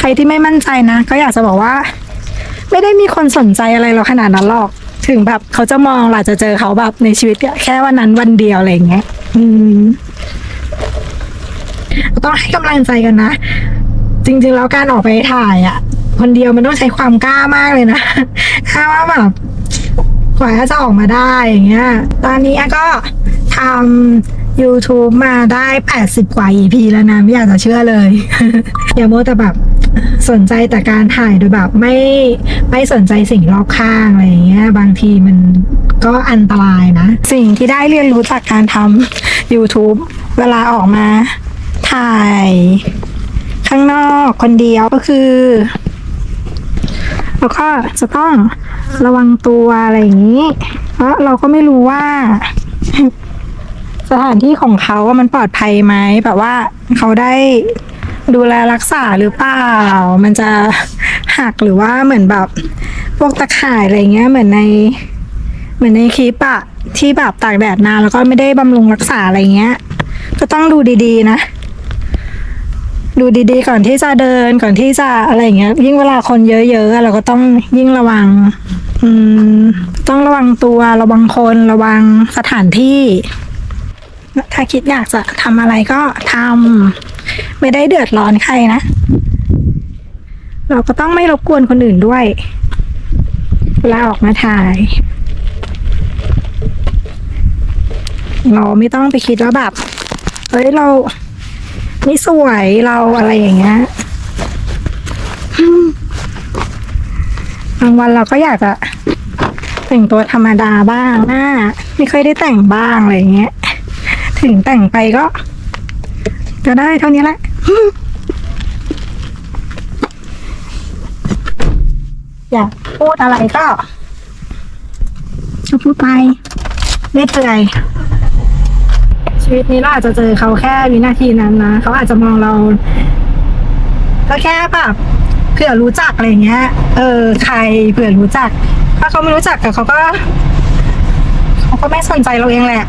ใครที่ไม่มั่นใจนะ ก็อยากจะบอกว่า ไม่ได้มีคนสนใจอะไรเราขนาดนั้นหรอก ถึงแบบเขาจะมองเราจะเจอเขาแบบในชีวิตแค่วันนั้นวันเดียวอะไรอย่างเงี้ย อืมต้องให้กำลังใจกันนะ จริง ๆ แล้วการออกไปถ่ายอะ่ะ คนเดียวมันต้องใช้ความกล้ามากเลยนะกล้าว่าแบบกว่าจะออกมาได้อย่างเงี้ย ตอนนี้ก็ทำ YouTube มาได้ 80 กว่า EP แล้วนะ ไม่อยากจะเชื่อเลย อย่าโมแต่แบบ สนใจแต่การถ่ายโดยแบบไม่ไม่สนใจสิ่งรอบข้างอะไรอย่างเงี้ย บางทีมันก็อันตรายนะ สิ่งที่ได้เรียนรู้จากการทำ YouTube เวลาออกมาถ่าย ข้างนอกคนเดียวก็คือ แล้วก็จะต้องระวังตัวอะไรอย่างนี้ เพราะเราก็ไม่รู้ว่าสถานที่ของเขาว่ามันปลอดภัยไหมแบบว่าเขาได้ ดูแลรักษาหรือเปล่า มันจะหักหรือว่าเหมือนแบบพวกตะข่ายอะไรเงี้ยเหมือนในเหมือนในคลิปอะที่แบบตากแดดนานแล้วก็ไม่ได้บำรุงรักษาอะไรเงี้ย ก็ต้องดูดีๆนะ ดูดีๆ ก่อนที่จะเดินก่อนที่จะอะไรเงี้ย ยิ่งเวลาคนเยอะๆเราก็ต้องยิ่งระวัง อืม ต้องระวังตัวระวังคนระวังสถานที่ ถ้าคิดอยากจะทำอะไรก็ทำ ไม่ได้เดือดร้อนใครนะ เราก็ต้องไม่รบกวนคนอื่นด้วยเวลาออกมาถ่าย เราไม่ต้องไปคิดว่าแบบเฮ้ยเราไม่สวยเราอะไรอย่างเงี้ยบางวันเราก็อยากจะแต่งตัวธรรมดาบ้างหน้าไม่ค่อยได้แต่งบ้างอะไรอย่างเงี้ย ถึงแต่งไปก็ จะได้เท่านี้แหละ อยากพูดอะไรก็ก็พูดไปไม่เปื่อยชีวิตนี้เราอาจจะเจอเขาแค่วินาทีนั้นนะเขาอาจจะมองเรา ก็แค่แบบเผื่อรู้จักอะไรเงี้ย เออ ใครเผื่อรู้จัก ถ้าเขาไม่รู้จักกับเขาก็ เขาก็ไม่สนใจเราเองแหละ